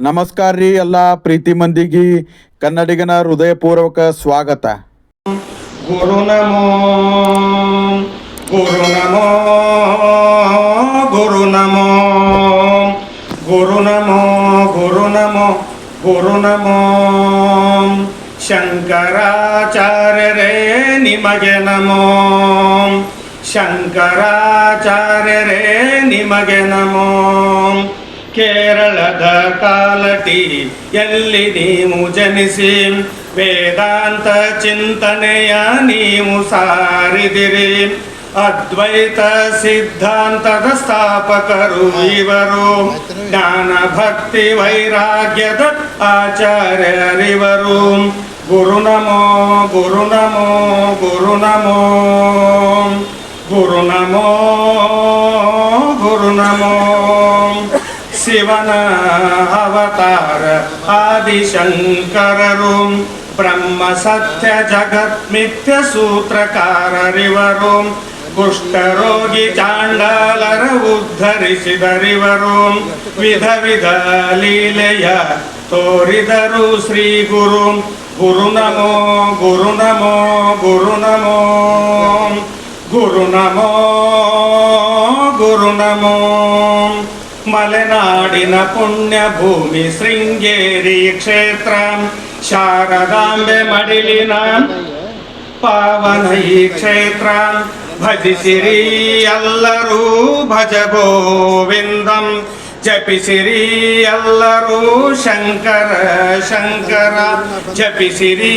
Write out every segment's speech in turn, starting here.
ನಮಸ್ಕಾರ ರೀ ಎಲ್ಲ ಪ್ರೀತಿ ಮಂದಿಗೆ ಕನ್ನಡಿಗನ ಹೃದಯಪೂರ್ವಕ ಸ್ವಾಗತ. ಗುರು ನಮೋ ಗುರು ನಮೋ ಗುರು ನಮೋ ಗುರು ನಮೋ ಗುರು ನಮೋ ಗುರು ನಮೋ. ಶಂಕರಾಚಾರ್ಯರೇ ನಿಮಗೆ ನಮೋ. ಶಂಕರಾಚಾರ್ಯರೇ ನಿಮಗೆ ನಮೋ. ಕೇರಳದ ಕಾಲಟಿ, ಎಲ್ಲಿ ನೀವು ಜನಿಸಿ? ವೇದಾಂತ ಚಿಂತನೆಯ ನೀವು ಸಾರಿದಿರಿ. ಅದ್ವೈತ ಸಿದ್ಧಾಂತದ ಸ್ಥಾಪಕರು ಇವರು. ಜ್ಞಾನ ಭಕ್ತಿ ವೈರಾಗ್ಯದ ಆಚಾರ್ಯರಿವರು. ಗುರು ನಮೋ ಗುರು ನಮೋ ಗುರು ನಮೋ. ಶಿವನ ಅವತಾರ ಆದಿಶಂಕರರು. ಬ್ರಹ್ಮ ಸತ್ಯ ಜಗತ್ ಮಿಥ್ಯ ಸೂತ್ರಕಾರರಿವರು. ಕುಷ್ಠರೋಗಿ ಚಾಂಡಾಲರ ಉದ್ಧರಿಸಿದರಿವರು. ವಿಧ ವಿಧ ಲೀಲೆಯ ತೋರಿದರು ಶ್ರೀ ಗುರು. ಗುರು ನಮೋ ಗುರು ನಮೋ ಗುರು ನಮೋ. ಗುರು ನಮೋ ಗುರು ನಮೋ. ಮಲೆನಾಡಿನ ಪುಣ್ಯ ಭೂಮಿ ಶೃಂಗೇರಿ ಕ್ಷೇತ್ರ ಶಾರದಾಂಬೆ ಮಡಿಲಿನ ಪಾವನ ಈ ಕ್ಷೇತ್ರ ಭಜಿಸಿರಿ ಎಲ್ಲರೂ ಭಜ ಗೋವಿಂದಂ ಜಪಿಸಿರಿ ಎಲ್ಲರೂ ಶಂಕರ ಶಂಕರ ಜಪಿಸಿರಿ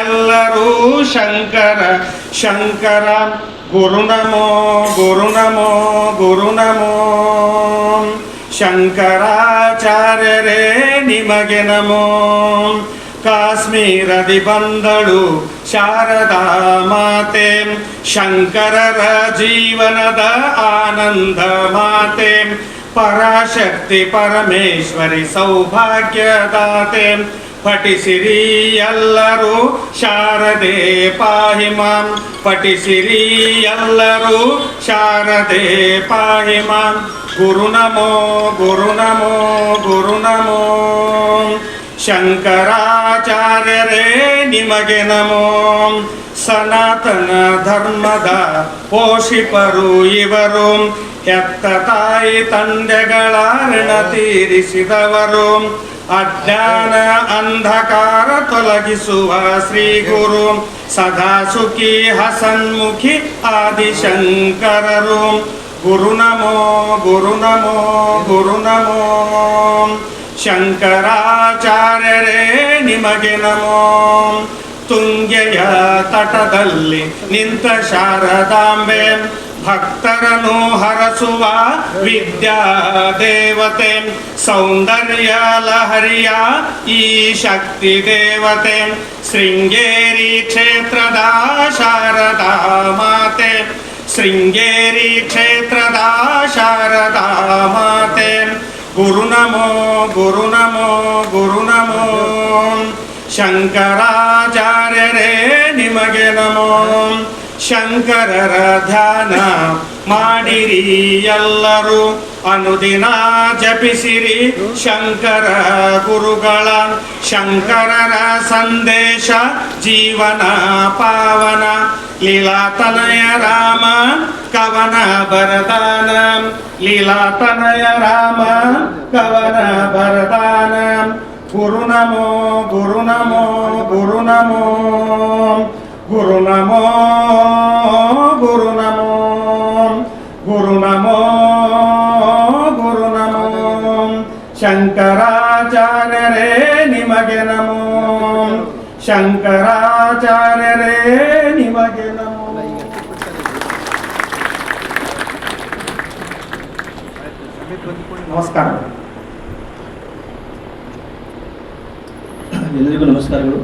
ಎಲ್ಲರೂ ಶಂಕರ ಶಂಕರ ಗುರು ನಮೋ ಗುರು ನಮೋ ಗುರು ನಮೋ ಶಂಕರಾಚಾರ್ಯರೇ ನಿಮಗೆ ನಮೋ. ಕಾಶ್ಮೀರದಿ ಬಂದಳು ಶಾರದಾ ಮಾತೆ. ಶಂಕರರ ಜೀವನದ ಆನಂದ ಮಾತೆ. ಪರಾಶಕ್ತಿ ಪರಮೇಶ್ವರಿ ಸೌಭಾಗ್ಯದಾತೆ. ಪಠಿಸಿರಿ ಎಲ್ಲರೂ ಶಾರದೆ ಪಾಹಿ ಪಠಿಸಿರಿ ಎಲ್ಲರೂ ಶಾರದೆ ಪಾಹಿ ಗುರು ನಮೋ ಗುರು ನಮೋ ಗುರು ನಮೋ. ಶಂಕರಾಚಾರ್ಯರೇ ನಿಮಗೆ ನಮೋ. ಸನಾತನ ಧರ್ಮದ ಪೋಷಿಪರು ಇವರು. ಹೆತ್ತ ತಾಯಿ ತಂದೆಗಳ ಋಣ ತೀರಿಸಿದವರು. ಅಜ್ಞಾನ ಅಂಧಕಾರ ತೊಲಗಿಸುವ ಶ್ರೀ ಗುರು ಸದಾ ಸುಖಿ ಹಸನ್ಮುಖಿ ಆದಿಶಂಕರರು. ಗುರು ನಮೋ ಗುರು ನಮೋ ಗುರು ನಮೋ. ಶಂಕರಾಚಾರ್ಯರೇ ನಿಮಗೆ ನಮೋ. ತುಂಗೆಯ ತಟದಲ್ಲಿ ನಿಂತ ಶಾರದಾಂಬೆ. ಭಕ್ತರನ್ನು ಹರಸುವ ವಿದ್ಯಾ ದೇವತೆ. ಸೌಂದರ್ಯ ಲಹರಿಯ ಈ ಶಕ್ತಿ ದೇವತೆ. ಶೃಂಗೇರಿ ಕ್ಷೇತ್ರದ ಶಾರದಾ ಮಾತೆ. ಶೃಂಗೇರಿ ಕ್ಷೇತ್ರದ ಶಾರದಾ ಮಾತೆ. ಗುರು ನಮೋ ಗುರು ನಮೋ ಗುರು ನಮೋ. ಶಂಕರಾಚಾರ್ಯರೇ ನಿಮಗೆ ನಮೋ. ಶಂಕರರ ಧ್ಯಾನ ಮಾಡಿರಿ ಎಲ್ಲರೂ. ಅನುದಿನ ಜಪಿಸಿರಿ ಶಂಕರ ಗುರುಗಳ. ಶಂಕರರ ಸಂದೇಶ ಜೀವನ ಪಾವನ. ಲೀಲಾತನಯ ರಾಮ ಕವನ ಬರದಾನ. ಲೀಲಾತನಯ ರಾಮ ಕವನ ಬರದಾನ. ಗುರು ನಮೋ ಗುರು ನಮೋ ಗುರು ನಮೋ ಗುರು ನಮೋ ಗುರು ನಮೋ ಗುರು ನಮೋ ಗುರು ನಮೋ ಶಂಕರಾಚಾರ್ಯರೇ ನಿಮಗೆ ನಮೋ ಶಂಕರಾಚಾರ್ಯರೇ ನಿಮಗೆ ನಮೋ ನಮಸ್ಕಾರ ಎಲ್ಲರಿಗೂ ನಮಸ್ಕಾರಗಳು